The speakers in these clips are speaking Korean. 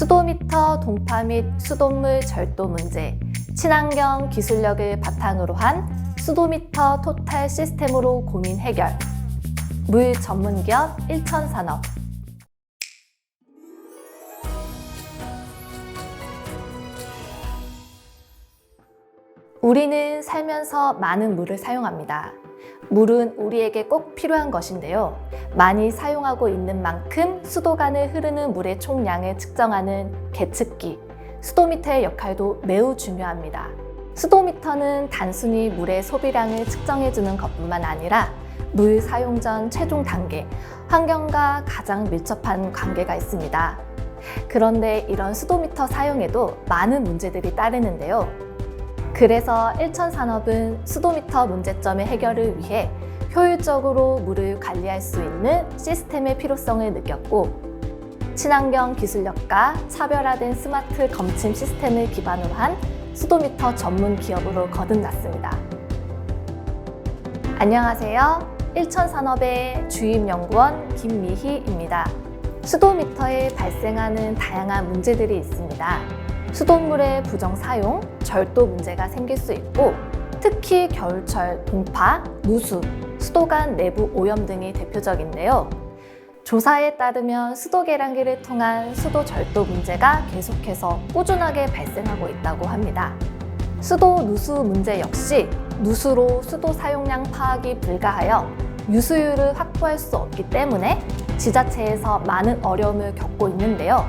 수도미터 동파 및 수돗물 절도 문제, 친환경 기술력을 바탕으로 한 수도미터 토탈 시스템으로 고민 해결. 물 전문 기업 일천산업. 우리는 살면서 많은 물을 사용합니다. 물은 우리에게 꼭 필요한 것인데요. 많이 사용하고 있는 만큼 수도관을 흐르는 물의 총량을 측정하는 계측기, 수도미터의 역할도 매우 중요합니다. 수도미터는 단순히 물의 소비량을 측정해주는 것뿐만 아니라 물 사용 전 최종 단계, 환경과 가장 밀접한 관계가 있습니다. 그런데 이런 수도미터 사용에도 많은 문제들이 따르는데요. 그래서 일천 산업은 수도미터 문제점의 해결을 위해 효율적으로 물을 관리할 수 있는 시스템의 필요성을 느꼈고 친환경 기술력과 차별화된 스마트 검침 시스템을 기반으로 한 수도미터 전문 기업으로 거듭났습니다. 안녕하세요. 일천산업의 주임연구원 김미희입니다. 수도미터에 발생하는 다양한 문제들이 있습니다. 수돗물의 부정 사용, 절도 문제가 생길 수 있고 특히 겨울철 동파, 누수, 수도관 내부 오염 등이 대표적인데요. 조사에 따르면 수도 계량기를 통한 수도 절도 문제가 계속해서 꾸준하게 발생하고 있다고 합니다. 수도 누수 문제 역시 누수로 수도 사용량 파악이 불가하여 유수율을 확보할 수 없기 때문에 지자체에서 많은 어려움을 겪고 있는데요.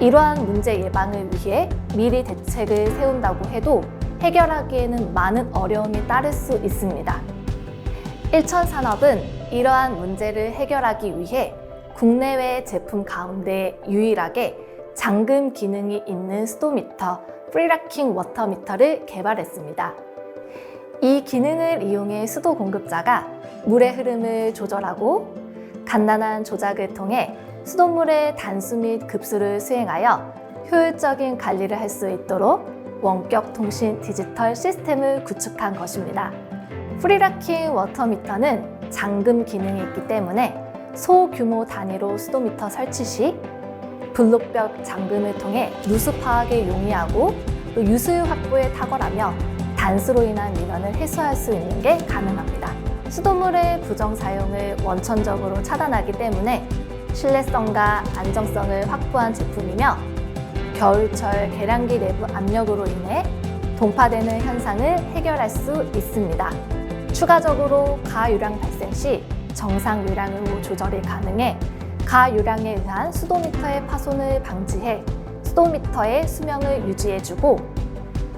이러한 문제 예방을 위해 미리 대책을 세운다고 해도 해결하기에는 많은 어려움이 따를 수 있습니다. 일천 산업은 이러한 문제를 해결하기 위해 국내외 제품 가운데 유일하게 잠금 기능이 있는 수도미터 프리라킹 워터미터를 개발했습니다. 이 기능을 이용해 수도 공급자가 물의 흐름을 조절하고 간단한 조작을 통해 수돗물의 단수 및 급수를 수행하여 효율적인 관리를 할 수 있도록 원격 통신 디지털 시스템을 구축한 것입니다. 프리라킹 워터미터는 잠금 기능이 있기 때문에 소규모 단위로 수도미터 설치 시 블록벽 잠금을 통해 누수 파악에 용이하고 또 유수율 확보에 탁월하며 단수로 인한 민원을 해소할 수 있는 게 가능합니다. 수돗물의 부정 사용을 원천적으로 차단하기 때문에 신뢰성과 안정성을 확보한 제품이며 겨울철 계량기 내부 압력으로 인해 동파되는 현상을 해결할 수 있습니다. 추가적으로 가유량 발생 시 정상 유량으로 조절이 가능해 가유량에 의한 수도미터의 파손을 방지해 수도미터의 수명을 유지해주고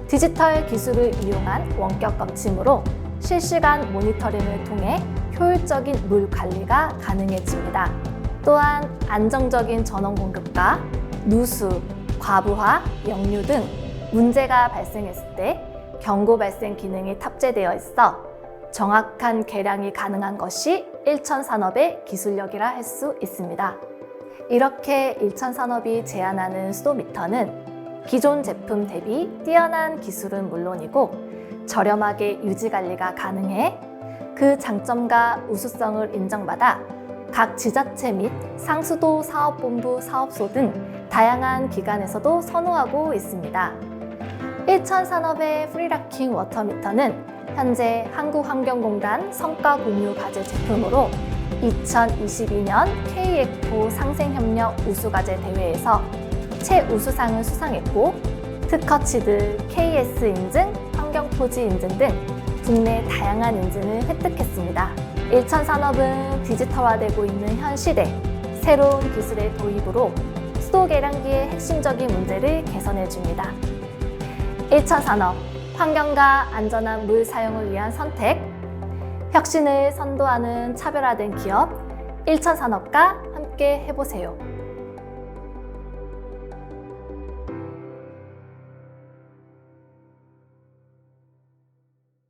디지털 기술을 이용한 원격 검침으로 실시간 모니터링을 통해 효율적인 물 관리가 가능해집니다. 또한 안정적인 전원 공급과 누수, 과부하, 역류 등 문제가 발생했을 때 경고 발생 기능이 탑재되어 있어 정확한 계량이 가능한 것이 일천 산업의 기술력이라 할 수 있습니다. 이렇게 일천 산업이 제안하는 수도미터는 기존 제품 대비 뛰어난 기술은 물론이고 저렴하게 유지 관리가 가능해 그 장점과 우수성을 인정받아 각 지자체 및 상수도 사업본부 사업소 등 다양한 기관에서도 선호하고 있습니다. 일천 산업의 프리라킹 워터미터는 현재 한국환경공단 성과 공유 과제 제품으로 2022년 KF 상생협력 우수과제 대회에서 최우수상을 수상했고 특허치드, KS 인증, 환경포지 인증 등 국내 다양한 인증을 획득했습니다. 일천 산업은 디지털화되고 있는 현 시대 새로운 기술의 도입으로 수도 계량기의 핵심적인 문제를 개선해 줍니다. 일천산업 환경과 안전한 물 사용을 위한 선택 혁신을 선도하는 차별화된 기업 일천산업과 함께 해보세요.